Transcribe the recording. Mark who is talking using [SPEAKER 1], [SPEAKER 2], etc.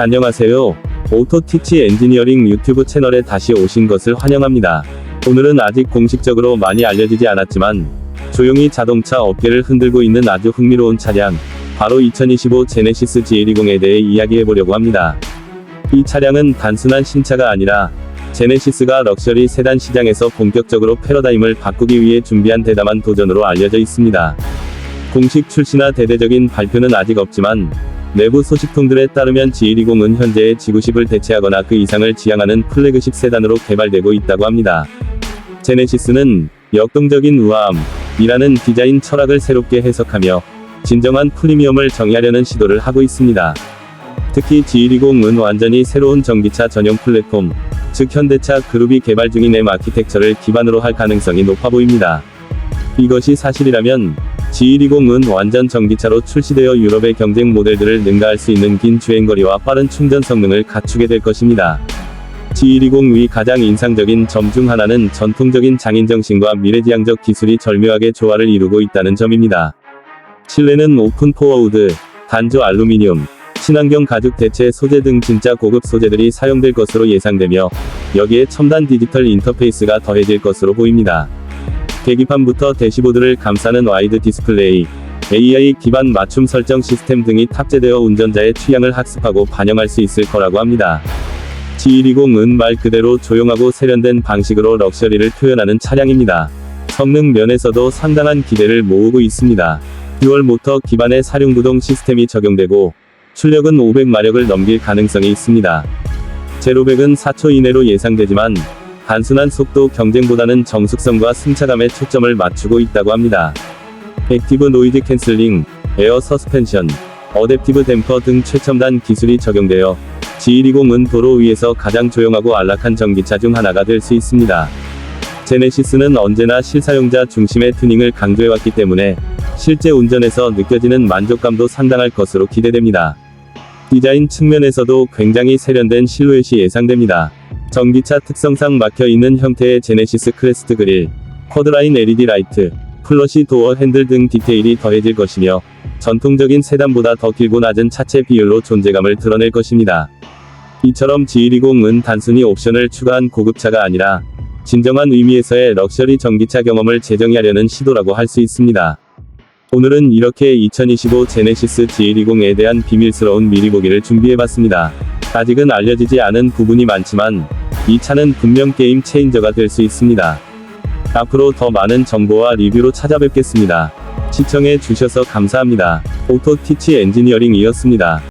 [SPEAKER 1] 안녕하세요. 오토티치 엔지니어링 유튜브 채널에 다시 오신 것을 환영합니다. 오늘은 아직 공식적으로 많이 알려지지 않았지만 조용히 자동차 업계를 흔들고 있는 아주 흥미로운 차량, 바로 2025 제네시스 G120에 대해 이야기해 보려고 합니다. 이 차량은 단순한 신차가 아니라 제네시스가 럭셔리 세단 시장에서 본격적으로 패러다임을 바꾸기 위해 준비한 대담한 도전으로 알려져 있습니다. 공식 출시나 대대적인 발표는 아직 없지만 내부 소식통들에 따르면 G120은 현재의 지구십을 대체하거나 그 이상을 지향하는 플래그십 세단으로 개발되고 있다고 합니다. 제네시스는 역동적인 우아함이라는 디자인 철학을 새롭게 해석하며 진정한 프리미엄을 정의하려는 시도를 하고 있습니다. 특히 G120은 완전히 새로운 전기차 전용 플랫폼, 즉 현대차 그룹이 개발 중인 M 아키텍처를 기반으로 할 가능성이 높아 보입니다. 이것이 사실이라면 G120은 완전 전기차로 출시되어 유럽의 경쟁 모델들을 능가할 수 있는 긴 주행거리와 빠른 충전 성능을 갖추게 될 것입니다. G120 위 가장 인상적인 점 중 하나는 전통적인 장인정신과 미래지향적 기술이 절묘하게 조화를 이루고 있다는 점입니다. 실내는 오픈 포어우드, 단조 알루미늄, 친환경 가죽 대체 소재 등 진짜 고급 소재들이 사용될 것으로 예상되며 여기에 첨단 디지털 인터페이스가 더해질 것으로 보입니다. 계기판부터 대시보드를 감싸는 와이드 디스플레이, AI 기반 맞춤 설정 시스템 등이 탑재되어 운전자의 취향을 학습하고 반영할 수 있을 거라고 합니다. G120은 말 그대로 조용하고 세련된 방식으로 럭셔리를 표현하는 차량입니다. 성능 면에서도 상당한 기대를 모으고 있습니다. 듀얼 모터 기반의 사륜구동 시스템이 적용되고 출력은 500마력을 넘길 가능성이 있습니다. 제로백은 4초 이내로 예상되지만 단순한 속도 경쟁보다는 정숙성과 승차감에 초점을 맞추고 있다고 합니다. 액티브 노이즈 캔슬링, 에어 서스펜션, 어댑티브 댐퍼 등 최첨단 기술이 적용되어 G120은 도로 위에서 가장 조용하고 안락한 전기차 중 하나가 될 수 있습니다. 제네시스는 언제나 실사용자 중심의 튜닝을 강조해왔기 때문에 실제 운전에서 느껴지는 만족감도 상당할 것으로 기대됩니다. 디자인 측면에서도 굉장히 세련된 실루엣이 예상됩니다. 전기차 특성상 막혀 있는 형태의 제네시스 크레스트 그릴, 쿼드라인 LED 라이트, 플러시 도어 핸들 등 디테일이 더해질 것이며 전통적인 세단보다 더 길고 낮은 차체 비율로 존재감을 드러낼 것입니다. 이처럼 G120은 단순히 옵션을 추가한 고급차가 아니라 진정한 의미에서의 럭셔리 전기차 경험을 재정의하려는 시도라고 할 수 있습니다. 오늘은 이렇게 2025 제네시스 G120에 대한 비밀스러운 미리 보기를 준비해봤습니다. 아직은 알려지지 않은 부분이 많지만 이 차는 분명 게임 체인저가 될 수 있습니다. 앞으로 더 많은 정보와 리뷰로 찾아뵙겠습니다. 시청해 주셔서 감사합니다. 오토티치 엔지니어링이었습니다.